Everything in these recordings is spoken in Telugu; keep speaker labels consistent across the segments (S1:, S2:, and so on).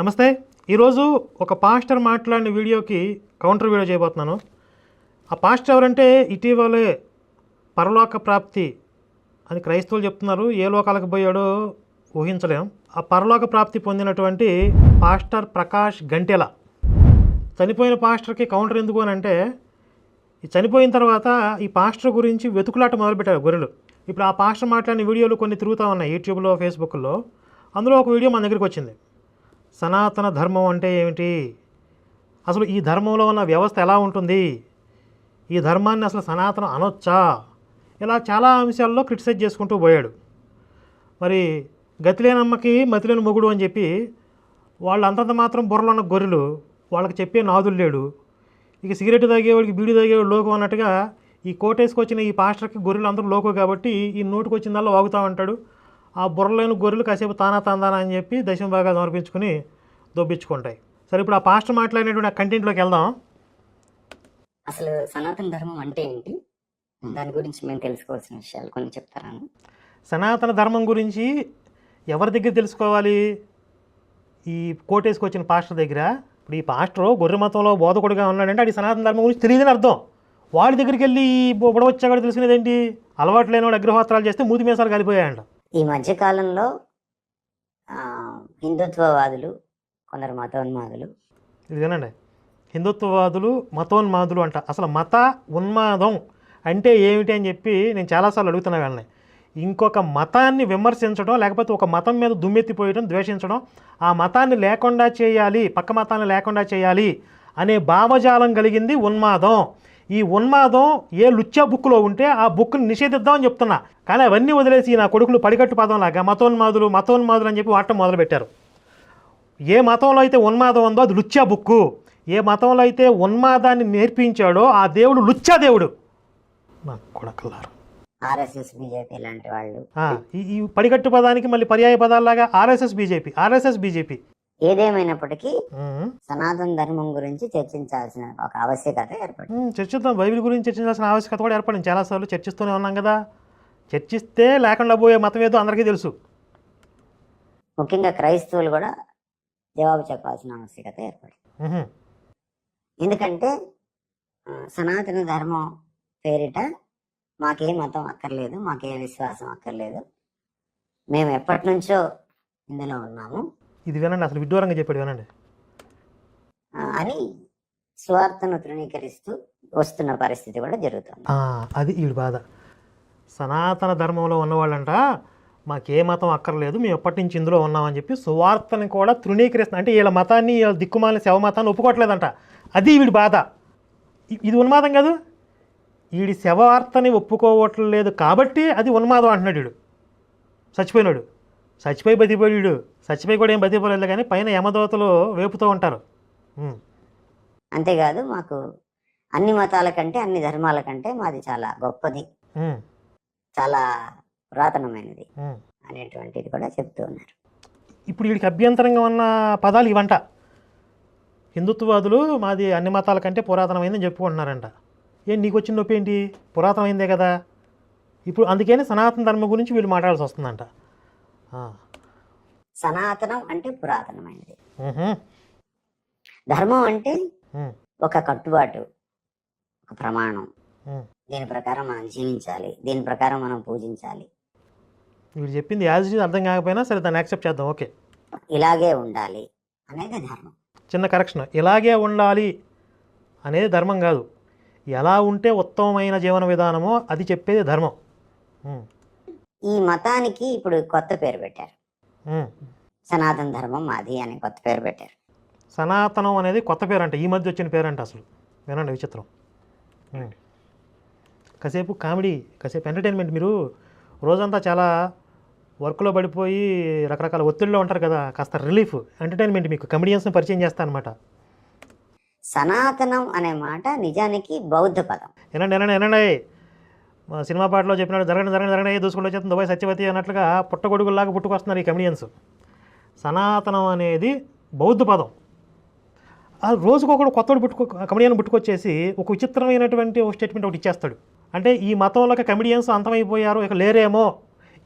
S1: నమస్తే. ఈరోజు ఒక పాస్టర్ మాట్లాడిన వీడియోకి కౌంటర్ వీడియో చేయబోతున్నాను. ఆ పాస్టర్ ఎవరంటే ఇటీవలే పరలోక ప్రాప్తి అని క్రైస్తవులు చెప్తున్నారు. ఏ లోకాలకు పోయాడో ఊహించలేం. ఆ పరలోక ప్రాప్తి పొందినటువంటి పాస్టర్ ప్రకాష్ గంటెల. చనిపోయిన పాస్టర్కి కౌంటర్ ఎందుకు అని అంటే ఈ చనిపోయిన తర్వాత ఈ పాస్టర్ గురించి వెతుకులాట మొదలుపెట్టారు గొర్రెలు. ఇప్పుడు ఆ పాస్టర్ మాట్లాడిన వీడియోలు కొన్ని తిరుగుతూ ఉన్నాయి యూట్యూబ్లో ఫేస్బుక్లో. అందులో ఒక వీడియో మన దగ్గరికి వచ్చింది. సనాతన ధర్మం అంటే ఏమిటి? అసలు ఈ ధర్మంలో ఉన్న వ్యవస్థ ఎలా ఉంటుంది? ఈ ధర్మాన్ని అసలు సనాతనం అనొచ్చా? ఇలా చాలా అంశాల్లో క్రిటిసైజ్ చేసుకుంటూ పోయాడు. మరి గతిలేనమ్మకి మతిలేని మొగుడు అని చెప్పి వాళ్ళు అంతంత మాత్రం బుర్రలో ఉన్న గొర్రెలు వాళ్ళకి చెప్పే నాదులు లేడు. ఇక సిగరెట్ తాగేవాడికి బీడి తాగేవాడు లోకం అన్నట్టుగా ఈ కోటేసుకొచ్చిన ఈ పాస్టర్కి గొర్రెలు అందరూ లోకం కాబట్టి ఈ నోటికి వచ్చిందల్లా వాగుతూ ఉంటాడు. ఆ బుర్రలేని గొర్రెలు కాసేపు తానా తాందానా అని చెప్పి దశమ భాగాలు సమర్పించుకుని దొబ్బించుకుంటాయి. సరే ఇప్పుడు ఆ పాస్టర్ మాట్లాడినటువంటి ఆ కంటెంట్లోకి వెళ్దాం.
S2: అసలు సనాతన ధర్మం అంటే ఏంటి? దాని గురించి మేము తెలుసుకోవాల్సిన విషయాలు కొన్ని చెప్తారా?
S1: సనాతన ధర్మం గురించి ఎవరి దగ్గర తెలుసుకోవాలి? ఈ కోటేసుకొచ్చిన పాస్టర్ దగ్గర. ఇప్పుడు ఈ పాస్టర్ గొర్రె మతంలో బోధకుడిగా ఉన్నాడంటే అది సనాతన ధర్మం గురించి తెలియదని అర్థం. వాడి దగ్గరికి వెళ్ళి బుడవచ్చాడు తెలిసినది ఏంటి? అలవాటు లేనివాడు అగ్రహోత్రాలు చేస్తే మూతి మీసాలు కలిపోయాయంట.
S2: ఈ మధ్యకాలంలో హిందుత్వవాదులు కొందరు మతోన్మాదులు.
S1: ఇది హిందుత్వవాదులు మతోన్మాదులు అంట. అసలు మత ఉన్మాదం అంటే ఏమిటి అని చెప్పి నేను చాలాసార్లు అడుగుతున్నా వెళ్ళని ఇంకొక మతాన్ని విమర్శించడం లేకపోతే ఒక మతం మీద దుమ్మెత్తిపోయడం ద్వేషించడం ఆ మతాన్ని లేకుండా చేయాలి పక్క మతాన్ని లేకుండా చేయాలి అనే భావజాలం కలిగింది ఉన్మాదం. ఈ ఉన్మాదం ఏ లుచ్చా బుక్లో ఉంటే ఆ బుక్ని నిషేధిద్దామని చెప్తున్నా. కానీ అవన్నీ వదిలేసి నా కొడుకులు పడికట్టు పదంలాగా మతోన్మాదులు మతోన్మాదులు అని చెప్పి వాడటం మొదలుపెట్టారు. ఏ మతంలో అయితే ఉన్మాదం ఉందో అది లుచ్చా బుక్కు. ఏ మతంలో అయితే ఉన్మాదాన్ని నేర్పించాడో ఆ దేవుడు లుచ్చా దేవుడు. నా కొడకల్లారు.
S2: ఆర్ఎస్ఎస్ బీజేపీ లాంటి వాళ్ళు.
S1: ఈ ఈ పడికట్టు పదానికి మళ్ళీ పర్యాయ పదాల్లాగా ఆర్ఎస్ఎస్ బీజేపీ ఆర్ఎస్ఎస్ బీజేపీ.
S2: ఏదేమైనప్పటికీ సనాతన ధర్మం గురించి చర్చించాల్సిన ఒక ఆవశ్యకత ఏర్పడింది.
S1: చర్చిద్దాం. బైబిల్ గురించి చర్చించాల్సిన ఆవశ్యకత కూడా ఏర్పడింది. చాలాసార్లు చర్చిస్తూనే ఉన్నాం కదా. చర్చిస్తే లేకుండా పోయే మతం ఏదో అందరికీ తెలుసు.
S2: ముఖ్యంగా క్రైస్తవులు కూడా జవాబు చెప్పాల్సిన ఆవశ్యకత ఏర్పడింది. ఎందుకంటే సనాతన ధర్మం పేరిట మాకే మతం అక్కర్లేదు మాకే విశ్వాసం అక్కర్లేదు. మేము ఎప్పటి నుంచో ఇందులో ఉన్నాము.
S1: ఇది వినండి అసలు విడ్డూరంగా చెప్పాడు వినండి.
S2: అని స్వార్థను తృణీకరిస్తూ వస్తున్న పరిస్థితి కూడా జరుగుతుంది.
S1: అది వీడి బాధ. సనాతన ధర్మంలో ఉన్నవాళ్ళంట మాకే మతం అక్కర్లేదు మేము ఎప్పటి నుంచి ఇందులో ఉన్నామని చెప్పి సువార్తని కూడా తృణీకరిస్తున్నా అంటే వీళ్ళ మతాన్ని వీళ్ళ దిక్కుమాలిన శవ మతాన్ని ఒప్పుకోవట్లేదంట. అది వీడి బాధ. ఇది ఉన్మాదం కాదు. వీడి శవార్తని ఒప్పుకోవట్లేదు కాబట్టి అది ఉన్మాదం అంటున్నాడు వీడు. చచ్చిపోయినాడు. చచ్చిపోయి బతిపోయాడు చచ్చిపోయి కూడా ఏం బతిపోలేదు కానీ పైన యమదోతలు వేపుతూ ఉంటారు.
S2: అంతేకాదు మాకు అన్ని మతాల కంటే అన్ని ధర్మాల కంటే మాది చాలా గొప్పది. చాలా పురాతనమైనది. అనేటువంటిది కూడా చెప్తూ ఉన్నారు
S1: ఇప్పుడు వీడికి అభ్యంతరంగా ఉన్న పదాలు ఇవంట హిందుత్వవాదులు మాది అన్ని మతాల కంటే పురాతనమైందని చెప్పుకుంటున్నారంట ఏం నీకు వచ్చిన నొప్పి ఏంటి పురాతనమైందే కదా ఇప్పుడు అందుకని సనాతన ధర్మం గురించి వీళ్ళు మాట్లాడాల్సి వస్తుందంట.
S2: సనాతనం అంటే పురాతనమైనది. ధర్మం అంటే. ఒక కట్టుబాటు ఒక ప్రమాణం. దీని ప్రకారం మనం జీవించాలి దీని ప్రకారం మనం పూజించాలి
S1: వీడు చెప్పింది యాజ్ ఇట్ అర్థం కాకపోయినా సరే దాన్ని యాక్సెప్ట్ చేద్దాం ఓకే
S2: ఇలాగే ఉండాలి అనేది ధర్మం
S1: చిన్న కరెక్షన్ ఇలాగే ఉండాలి అనేది ధర్మం కాదు ఎలా ఉంటే ఉత్తమమైన జీవన విధానమో అది చెప్పేది ధర్మం.
S2: ఈ మతానికి ఇప్పుడు కొత్త పేరు పెట్టారు. సనాతన ధర్మం మాది అని కొత్త పేరు పెట్టారు.
S1: సనాతనం అనేది కొత్త పేరు అంట ఈ మధ్య వచ్చిన పేరు అంట అసలు. వినండి విచిత్రం. కాసేపు కామెడీ కాసేపు ఎంటర్టైన్మెంట్. మీరు రోజంతా చాలా వర్క్లో పడిపోయి రకరకాల ఒత్తిడిలో ఉంటారు కదా కాస్త రిలీఫ్ ఎంటర్టైన్మెంట్ మీకు కమెడియన్స్ని పరిచయం చేస్తా అనమాట
S2: సనాతనం అనే మాట నిజానికి బౌద్ధ పదం.
S1: వినండి వినండి మా సినిమా పాటలో చెప్పినట్టు జరగండి జరగండి జరగండి దూసుకుంటూ వచ్చేస్తుంది. దుబాయ్ సత్యవతి అన్నట్లుగా పుట్టగొడుగుల్లాగా పుట్టుకొస్తున్నారు ఈ కమెడియన్స్ సనాతనం అనేది బౌద్ధ పదం. ఆ రోజుకొకడు కొత్తడు పుట్టుకో కమెడియన్ పుట్టుకొచ్చేసి ఒక విచిత్రమైనటువంటి ఒక స్టేట్మెంట్ ఒకటి ఇచ్చేస్తాడు. అంటే ఈ మతంలోకి కమెడియన్స్ అంతమైపోయారు ఇక లేరేమో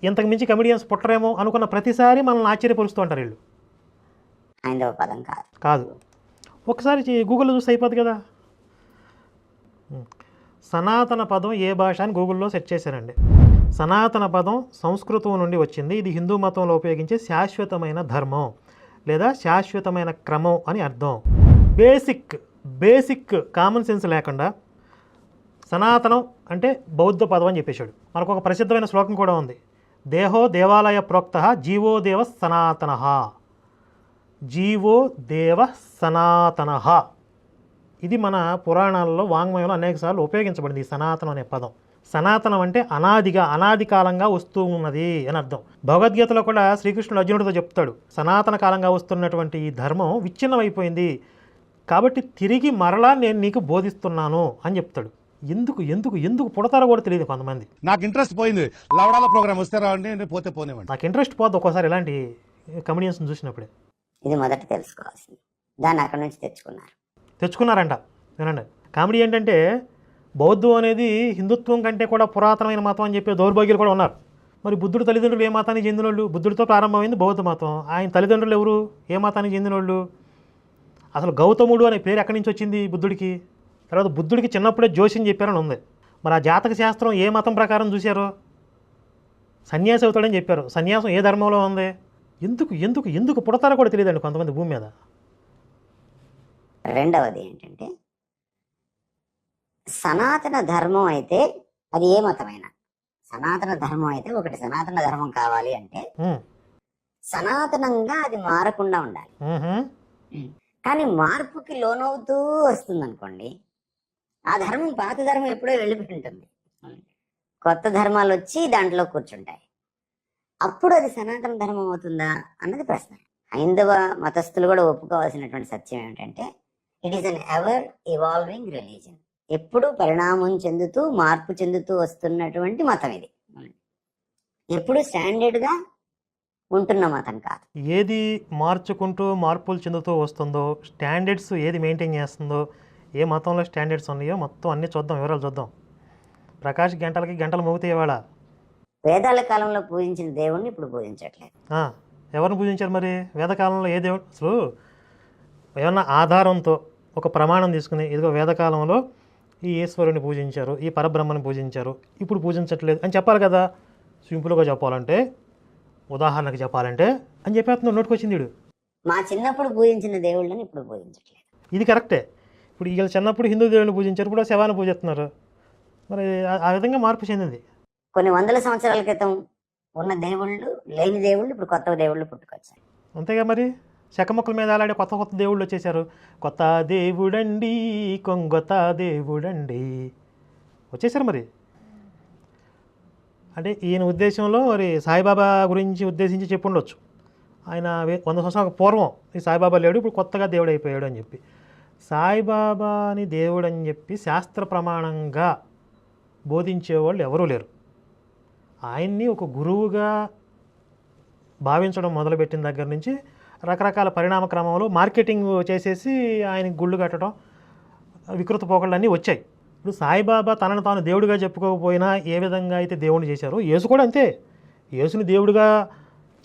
S1: ఇంతకు మించి కమెడియన్స్ పుట్టరేమో అనుకున్న ప్రతిసారి మనల్ని ఆశ్చర్యపరుస్తూ ఉంటారు వీళ్ళు.
S2: హైందవ పదం కాదు.
S1: కాదు. ఒకసారి గూగుల్లో చూస్తే అయిపోద్ది కదా. సనాతన పదం ఏ భాష అని గూగుల్లో సెర్చ్ చేశారండి. సనాతన పదం సంస్కృతం నుండి వచ్చింది. ఇది హిందూ మతంలో ఉపయోగించే శాశ్వతమైన ధర్మం లేదా శాశ్వతమైన క్రమం అని అర్థం. బేసిక్ బేసిక్ కామన్ సెన్స్ లేకుండా సనాతనం అంటే బౌద్ధ పదం అని చెప్పేశాడు. మనకు ఒక ప్రసిద్ధమైన శ్లోకం కూడా ఉంది. దేహో దేవాలయ ప్రోక్త జీవో దేవ సనాతన. జీవో దేవ సనాతన. ఇది మన పురాణాలలో వాంగ్మయంలో అనేకసార్లు ఉపయోగించబడింది ఈ సనాతనం అనే పదం. సనాతనం అంటే అనాదిగా అనాది కాలంగా వస్తూ ఉన్నది అని అర్థం. భగవద్గీతలో కూడా శ్రీకృష్ణుడు అర్జునుడితో చెప్తాడు సనాతన కాలంగా వస్తున్నటువంటి ఈ ధర్మం విచ్ఛిన్నమైపోయింది. కాబట్టి తిరిగి మరలా నేను నీకు బోధిస్తున్నాను అని చెప్తాడు. ఎందుకు ఎందుకు ఎందుకు పుడతారో కూడా తెలియదు కొంతమంది.
S3: నాకు ఇంట్రెస్ట్ పోయింది. లవడాల ప్రోగ్రామ్ వస్తే రావండి నేను పోతే పోనేవండి
S1: నాకు ఇంట్రెస్ట్ పోద్ది ఒక్కోసారి ఇలాంటి కమెడియన్స్ని చూసినప్పుడే.
S2: ఇది మొదట తెలుసుకోవాల్సింది. దాన్ని అక్కడి నుంచి తెచ్చుకున్నారు.
S1: తెచ్చుకున్నారంట. వినండి. కామెడీ ఏంటంటే బౌద్ధం అనేది హిందుత్వం కంటే కూడా పురాతనమైన మతం అని చెప్పే దౌర్భాగ్యులు కూడా ఉన్నారు. మరి బుద్ధుడు తల్లిదండ్రులు ఏ మతానికి చెందినోళ్ళు? బుద్ధుడితో ప్రారంభమైంది బౌద్ధ మతం. ఆయన తల్లిదండ్రులు ఎవరు? ఏ మతానికి చెందిన వాళ్ళు అసలు గౌతముడు అనే పేరు ఎక్కడి నుంచి వచ్చింది బుద్ధుడికి? తర్వాత బుద్ధుడికి చిన్నప్పుడే జోషిని చెప్పారని ఉంది. మరి ఆ జాతక శాస్త్రం ఏ మతం ప్రకారం చూశారో? సన్యాసి అవుతాడని చెప్పారు. సన్యాసం ఏ ధర్మంలో ఉంది? ఎందుకు ఎందుకు ఎందుకు పుడతారో కూడా తెలియదండి కొంతమంది భూమి మీద.
S2: రెండవది ఏంటంటే సనాతన ధర్మం అయితే అది ఏ మతమైనా సనాతన ధర్మం అయితే ఒకటి సనాతన ధర్మం కావాలి అంటే సనాతనంగా అది మారకుండా ఉండాలి. కానీ మార్పుకి లోనవుతూ వస్తుంది అనుకోండి ఆ ధర్మం పాత ధర్మం ఎప్పుడో వెళ్ళిపోయి ఉంటుంది కొత్త ధర్మాలు వచ్చి దాంట్లో కూర్చుంటాయి. అప్పుడు అది సనాతన ధర్మం అవుతుందా అన్నది ప్రశ్న. హైందవ మతస్థులు కూడా ఒప్పుకోవాల్సినటువంటి సత్యం ఏమిటంటే it is an ever evolving religion ఎప్పుడు పరిణామం చెందుతూ మార్పు చెందుతూ వస్తున్నటువంటి మతం ఇది. ఎప్పుడు స్టాండర్డ్గా ఉంటున్న మతం కాదు.
S1: ఏది మార్చుకుంటూ మార్పులు చెందుతూ వస్తుందో స్టాండర్డ్స్ ఏది మెయింటైన్ చేస్తుందో ఏ మతంలో స్టాండర్డ్స్ ఉన్నాయో మొత్తం అన్నీ చూద్దాం వివరాలు చూద్దాం. ప్రకాష్ గంటలకి గంటలు మోగుతాయి ఇవాళ.
S2: వేదాల కాలంలో పూజించిన దేవుణ్ణి ఇప్పుడు పూజించట్లేదు.
S1: ఎవరిని పూజించారు మరి? వేదకాలంలో ఏ దేవుడు? అసలు ఏమన్నా ఆధారంతో ఒక ప్రమాణం తీసుకుని ఇదిగో వేదకాలంలో ఈ ఈశ్వరుని పూజించారు ఈ పరబ్రహ్మని పూజించారు ఇప్పుడు పూజించట్లేదు అని చెప్పాలి కదా. సింపుల్గా చెప్పాలంటే ఉదాహరణకు చెప్పాలంటే అని చెప్పేస్తున్నాడు నోటుకొచ్చింది వీడు.
S2: మా చిన్నప్పుడు పూజించిన దేవుళ్ళని ఇప్పుడు పూజించట్లేదు.
S1: ఇది కరెక్టే. ఇప్పుడు వీళ్ళు చిన్నప్పుడు హిందూ దేవుని పూజించారు ఇప్పుడు శవాన్ని పూజిస్తున్నారు. మరి ఆ- ఆ విధంగా మార్పు చెందింది.
S2: కొన్ని వందల సంవత్సరాల క్రితం ఉన్న దేవుళ్ళు లేని దేవుళ్ళు ఇప్పుడు కొత్త దేవుళ్ళు పుట్టుకొచ్చాయి.
S1: అంతేగా మరి? చెక్కమొక్కల మీద అలాడే కొత్త కొత్త దేవుళ్ళు వచ్చేసారు కొత్త దేవుడండి కొంగొత్త దేవుడండి. వచ్చేసారు మరి. అంటే ఈయన ఉద్దేశంలో మరి సాయిబాబా గురించి ఉద్దేశించి చెప్పి ఉండొచ్చు ఆయన వంద సంవత్సరాల పూర్వం ఈ సాయిబాబా లేడు ఇప్పుడు కొత్తగా దేవుడు అయిపోయాడు అని చెప్పి. సాయిబాబాని దేవుడు అని చెప్పి శాస్త్ర ప్రమాణంగా బోధించేవాళ్ళు ఎవరూ లేరు. ఆయన్ని ఒక గురువుగా భావించడం మొదలుపెట్టిన దగ్గర నుంచి రకరకాల పరిణామ క్రమంలో మార్కెటింగ్ చేసేసి ఆయనకి గుళ్ళు కట్టడం వికృత పోకళ్ళన్నీ వచ్చాయి. ఇప్పుడు సాయిబాబా తనను తాను దేవుడిగా చెప్పుకోకపోయినా ఏ విధంగా అయితే దేవుడిని చేశారో యేసు కూడా అంతే. యేసుని దేవుడిగా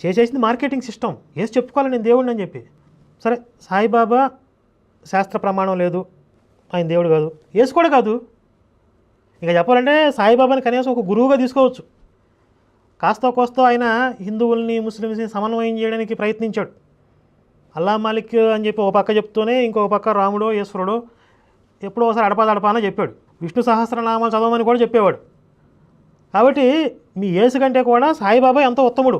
S1: చేసేసింది మార్కెటింగ్ సిస్టమ్. యేసు చెప్పుకోవాలి నేను దేవుడిని అని చెప్పి. సరే సాయిబాబా శాస్త్ర ప్రమాణం లేదు. ఆయన దేవుడు కాదు. యేసు కూడా కాదు. ఇంకా చెప్పాలంటే సాయిబాబాని కనీసం ఒక గురువుగా తీసుకోవచ్చు. కాస్త కోస్తో ఆయన హిందువుల్ని ముస్లిమ్స్ని సమన్వయం చేయడానికి ప్రయత్నించాడు. అల్లా మాలిక్ అని చెప్పి ఒక పక్క చెప్తూనే ఇంకొక పక్క రాముడో ఈశ్వరుడో ఎప్పుడో ఒకసారి అడపాదడపానో చెప్పాడు. విష్ణు సహస్రనామాలు చదవమని కూడా చెప్పేవాడు. కాబట్టి మీ యేసు కంటే కూడా సాయిబాబా ఎంతో ఉత్తముడు.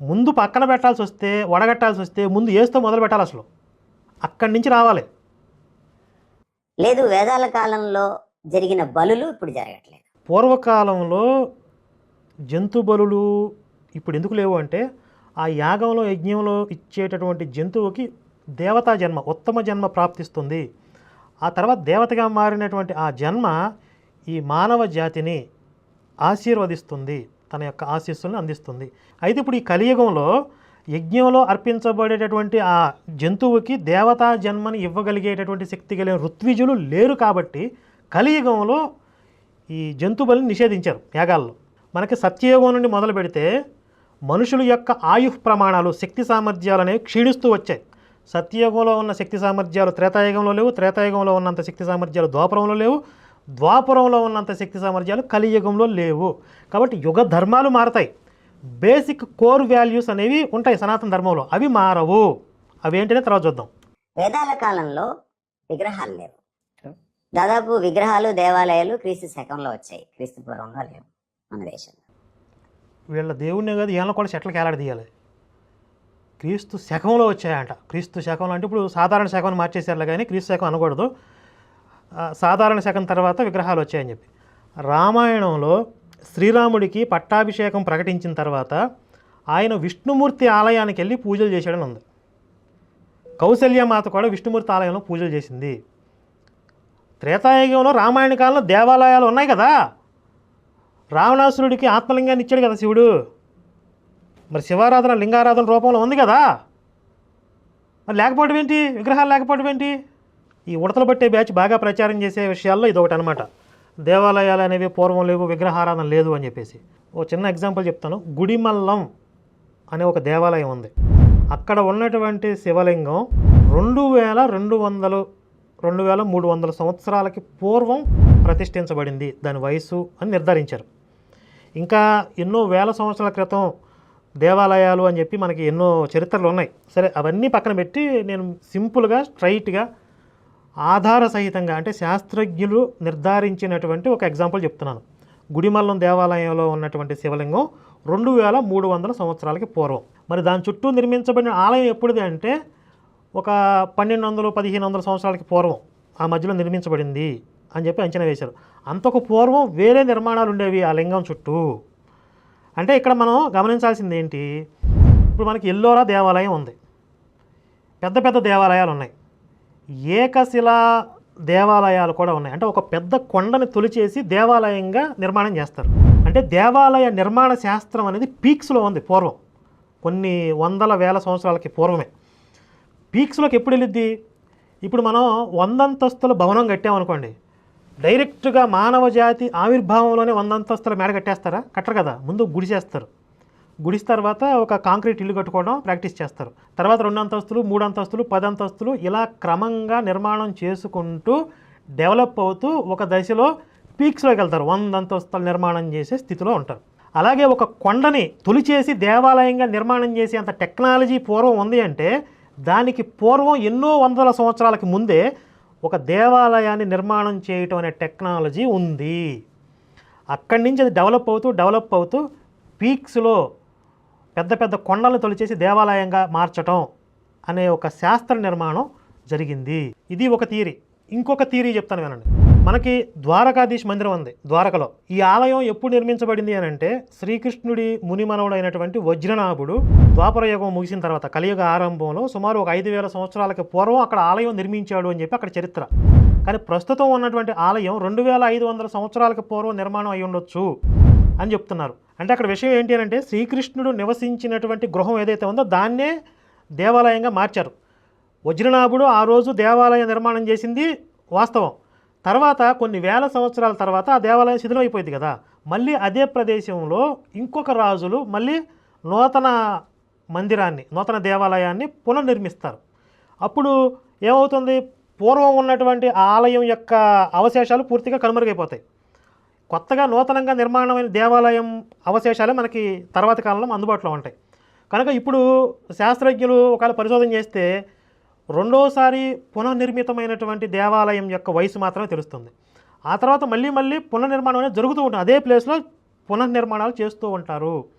S1: ముందు పక్కన పెట్టాల్సి వస్తే వడగట్టాల్సి వస్తే ముందు ఏసుతో మొదలు పెట్టాలి అసలు. అక్కడి నుంచి రావాలి.
S2: లేదు వేదాల కాలంలో జరిగిన బలులు ఇప్పుడు జరగట్లేదు.
S1: పూర్వకాలంలో జంతు బలులు ఇప్పుడు ఎందుకు లేవు అంటే ఆ యాగంలో యజ్ఞంలో ఇచ్చేటటువంటి జంతువుకి దేవతా జన్మ ఉత్తమ జన్మ ప్రాప్తిస్తుంది. ఆ తర్వాత దేవతగా మారినటువంటి ఆ జన్మ ఈ మానవ జాతిని ఆశీర్వదిస్తుంది తన యొక్క ఆశీస్సులను అందిస్తుంది. అయితే ఇప్పుడు ఈ కలియుగంలో యజ్ఞంలో అర్పించబడేటటువంటి ఆ జంతువుకి దేవతా జన్మని ఇవ్వగలిగేటటువంటి శక్తి కలిగిన ఋత్విజులు లేరు కాబట్టి కలియుగంలో ఈ జంతుబలిని నిషేధించారు యాగాల్లో. మనకి సత్యయుగం నుండి మొదలు పెడితే మనుషుల యొక్క ఆయుష్ ప్రమాణాలు శక్తి సామర్థ్యాలనే క్షీణిస్తూ వచ్చాయి. సత్యయుగంలో ఉన్న శక్తి సామర్థ్యాలు త్రేతాయుగంలో లేవు త్రేతాయుగంలో ఉన్నంత శక్తి సామర్థ్యాలు ద్వాపరంలో లేవు ద్వాపరంలో ఉన్నంత శక్తి సామర్థ్యాలు కలియుగంలో లేవు. కాబట్టి యుగ ధర్మాలు మారతాయి. బేసిక్ కోర్ వాల్యూస్ అనేవి ఉంటాయి సనాతన ధర్మంలో. అవి మారవు. అవి ఏంటనే తర్వాత చూద్దాం.
S2: వేదాల కాలంలో విగ్రహాలు లేవు. దాదాపు విగ్రహాలు దేవాలయాలు క్రీస్తు శకంలో వచ్చాయి. క్రీస్తు పూర్వంలో లేవు మన దేశంలో.
S1: వీళ్ళ దేవుణ్ణి కాదు ఏళ్ళ కూడా చెట్లకి ఏలాడదీయాలి క్రీస్తు శకంలో వచ్చాయంట. క్రీస్తు శకంలో అంటే ఇప్పుడు సాధారణ శకం మార్చేసారులే కానీ క్రీస్తు శకం అనకూడదు. సాధారణ శకం తర్వాత విగ్రహాలు వచ్చాయని చెప్పి. రామాయణంలో శ్రీరాముడికి పట్టాభిషేకం ప్రకటించిన తర్వాత ఆయన విష్ణుమూర్తి ఆలయానికి వెళ్ళి పూజలు చేశాడని ఉంది. కౌశల్యమాత కూడా విష్ణుమూర్తి ఆలయంలో పూజలు చేసింది. త్రేతాయుగంలో రామాయణ కాలంలో దేవాలయాలు ఉన్నాయి కదా. రావణాసురుడికి ఆత్మలింగాన్ని ఇచ్చాడు కదా శివుడు. మరి శివారాధన లింగారాధన రూపంలో ఉంది కదా. మరి లేకపోవడం ఏంటి? విగ్రహాలు లేకపోవడం ఏంటి? ఈ ఉడతలు పట్టే బ్యాచ్ బాగా ప్రచారం చేసే విషయాల్లో ఇది ఒకటి అనమాట దేవాలయాలు అనేవి పూర్వం లేవు విగ్రహారాధన లేదు అని చెప్పేసి. ఓ చిన్న ఎగ్జాంపుల్ చెప్తాను. గుడిమల్లం అనే ఒక దేవాలయం ఉంది. అక్కడ ఉన్నటువంటి శివలింగం రెండు వేల రెండు వందలు రెండు వేల మూడు వందల సంవత్సరాలకి పూర్వం ప్రతిష్ఠించబడింది. దాని వయసు అని నిర్ధారించారు. ఇంకా ఎన్నో వేల సంవత్సరాల క్రితం దేవాలయాలు అని చెప్పి మనకి ఎన్నో చరిత్రలు ఉన్నాయి. సరే అవన్నీ పక్కన పెట్టి నేను సింపుల్గా స్ట్రైట్గా ఆధార సహితంగా అంటే శాస్త్రజ్ఞులు నిర్ధారించినటువంటి ఒక ఎగ్జాంపుల్ చెప్తున్నాను. గుడిమల్లం దేవాలయంలో ఉన్నటువంటి శివలింగం రెండు వేల మూడు వందల సంవత్సరాలకి పూర్వం. మరి దాని చుట్టూ నిర్మించబడిన ఆలయం ఎప్పుడుది అంటే ఒక పన్నెండు వందలు పదిహేను వందల సంవత్సరాలకి పూర్వం ఆ మధ్యలో నిర్మించబడింది. అని చెప్పి అంచనా వేశారు. అంతకు పూర్వం వేరే నిర్మాణాలు ఉండేవి ఆ లింగం చుట్టూ. అంటే ఇక్కడ మనం గమనించాల్సింది ఏంటి? ఇప్పుడు మనకి ఎల్లోరా దేవాలయం ఉంది. పెద్ద పెద్ద దేవాలయాలు ఉన్నాయి. ఏకశిలా దేవాలయాలు కూడా ఉన్నాయి. అంటే ఒక పెద్ద కొండని తొలిచేసి దేవాలయంగా నిర్మాణం చేస్తారు. అంటే దేవాలయ నిర్మాణ శాస్త్రం అనేది పీక్స్లో ఉంది పూర్వం. కొన్ని వందల వేల సంవత్సరాలకి పూర్వమే. పీక్స్లోకి ఎప్పుడు వెళ్ళిద్ది? ఇప్పుడు మనం వందంతస్తుల భవనం కట్టామనుకోండి. డైరెక్ట్గా మానవ జాతి ఆవిర్భావంలోనే వంద అంతస్తుల మేడ కట్టేస్తారా? కట్టరు కదా. ముందు గుడి చేస్తారు. గుడిస్ తర్వాత ఒక కాంక్రీట్ ఇల్లు కట్టుకోవడం ప్రాక్టీస్ చేస్తారు. తర్వాత రెండు అంతస్తులు మూడు అంతస్తులు పది అంతస్తులు ఇలా క్రమంగా నిర్మాణం చేసుకుంటూ డెవలప్ అవుతూ ఒక దశలో పీక్స్లోకి వెళ్తారు. వంద అంతస్తుల నిర్మాణం చేసే స్థితిలో ఉంటారు. అలాగే ఒక కొండని తొలిచేసి దేవాలయంగా నిర్మాణం చేసే అంత టెక్నాలజీ పూర్వం ఉంది అంటే దానికి పూర్వం ఎన్నో వందల సంవత్సరాలకి ముందే ఒక దేవాలయాన్ని నిర్మాణం చేయటం అనే టెక్నాలజీ ఉంది. అక్కడి నుంచి అది డెవలప్ అవుతూ డెవలప్ అవుతూ పీక్స్లో పెద్ద పెద్ద కొండలను తొలిచేసి దేవాలయంగా మార్చటం అనే ఒక శాస్త్ర నిర్మాణం జరిగింది. ఇది ఒక థీరీ ఇంకొక థీరీ చెప్తాను వినండి. మనకి ద్వారకాధీశ్ మందిరం ఉంది ద్వారకలో. ఈ ఆలయం ఎప్పుడు నిర్మించబడింది అని అంటే శ్రీకృష్ణుడి మునిమనవుడైనటువంటి వజ్రనాభుడు ద్వాపరయుగం ముగిసిన తర్వాత కలియుగ ఆరంభంలో సుమారు ఒక ఐదు వేల సంవత్సరాలకి పూర్వం అక్కడ ఆలయం నిర్మించాడు అని చెప్పి అక్కడ చరిత్ర. కానీ ప్రస్తుతం ఉన్నటువంటి ఆలయం రెండు వేల ఐదు వందల సంవత్సరాలకు పూర్వం నిర్మాణం అయి ఉండొచ్చు అని చెప్తున్నారు. అంటే అక్కడ విషయం ఏంటి అని అంటే శ్రీకృష్ణుడు నివసించినటువంటి గృహం ఏదైతే ఉందో దాన్నే దేవాలయంగా మార్చారు. వజ్రనాభుడు ఆ రోజు దేవాలయ నిర్మాణం చేసింది వాస్తవం. తర్వాత కొన్ని వేల సంవత్సరాల తర్వాత ఆ దేవాలయం శిథిలమైపోయింది కదా. మళ్ళీ అదే ప్రదేశంలో ఇంకొక రాజులు మళ్ళీ నూతన మందిరాన్ని నూతన దేవాలయాన్ని పునర్నిర్మిస్తారు. అప్పుడు ఏమవుతుంది? పూర్వం ఉన్నటువంటి ఆలయం యొక్క అవశేషాలు పూర్తిగా కనుమరుగైపోతాయి. కొత్తగా నూతనంగా నిర్మాణమైన దేవాలయం అవశేషాలే మనకి తర్వాత కాలంలో అందుబాటులో ఉంటాయి. కనుక ఇప్పుడు శాస్త్రజ్ఞులు ఒకవేళ పరిశోధన చేస్తే రెండోసారి పునర్నిర్మితమైనటువంటి దేవాలయం యొక్క వయసు మాత్రమే తెలుస్తుంది. ఆ తర్వాత మళ్ళీ మళ్ళీ పునర్నిర్మాణం అనేది జరుగుతూ ఉంటుంది. అదే ప్లేస్లో పునర్నిర్మాణాలు చేస్తూ ఉంటారు.